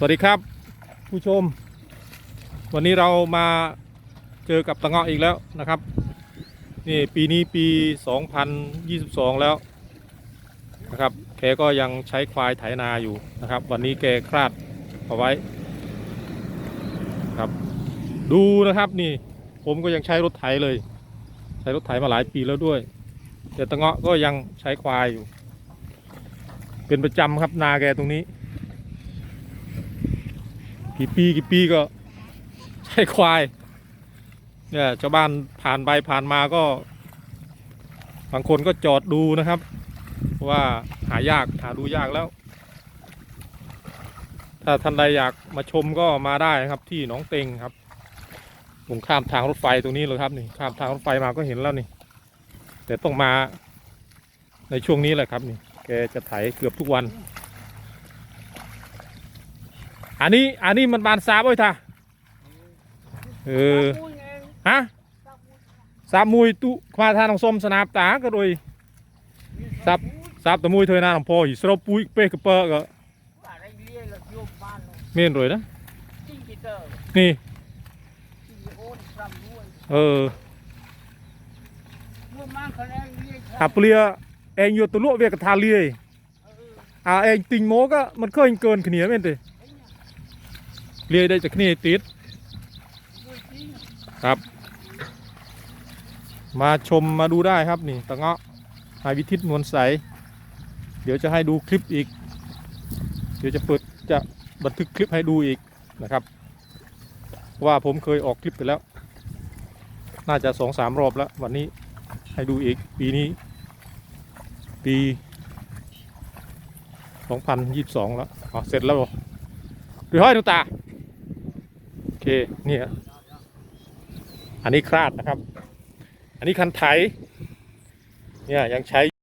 สวัสดีครับ ผู้ชม วันนี้เรามาเจอกับตะเงาะอีกแล้วนะครับนี่ปีนี้ปี 2022 แล้วนะครับแกก็ยังใช้ควายไถนาอยู่นะครับ วันนี้แกคลาดเอาไว้ครับ ดูนะครับนี่ผมก็ยังใช้รถไถเลย ใช้รถไถมาหลายปีแล้วด้วย แต่ตะเงาะก็ยังใช้ควายอยู่ เป็นประจำครับนาแกตรงนี้ กี่ปีกี่ปีก็ใช้ควาย เนี่ยชาวบ้านผ่านไปผ่านมาก็บางคนก็จอดดูนะครับ ว่าหายากหาดูยากแล้ว ถ้าท่านใดอยากมาชมก็มาได้นะครับ ที่หนองเต็งครับผมข้ามทางรถไฟตรงนี้เลยครับนี่ข้ามทางรถไฟมาก็เห็นแล้วนี่ แต่ต้องมาในช่วงนี้แหละครับนี่แกจะไถเกือบทุกวัน អានេះអានេះมันបានសាបអើយថាអឺហ៎សាប់មួយទូខ្វះថានឹងសុំស្នាប់តាក៏ដូចសាប់សាប់តែមួយធ្វើណាអំពរស្រូបពួយពេះកពើក៏មានរួយណានេះអឺអាព្លាឯងយកទៅលក់វាកថាលាយអើឯងទិញមកក៏មិនឃើញកើនគ្នាមែនទេ เลียเองอยู่ตัวลวกเวียกกที่นี่ติเลียได้จากนีติด ครับ มาชมมาดูได้ครับนี่ตะเงาะนายวิทิตนวลใส เดี๋ยวจะให้ดูคลิปอีก เดี๋ยวจะเปิดจะบันทึกคลิปให้ดูอีกนะครับ ว่าผมเคยออกคลิปไปแล้ว น่าจะสองสามรอบแล้ว วันนี้ให้ดูอีกปีนี้ ปีสองพันยี่สิบสองแล้วอ๋อเสร็จแล้วหรอหรือห้อยนูตา เนี่ยอันนี้คลาดนะครับ อันนี้คันไถเนี่ยยังใช้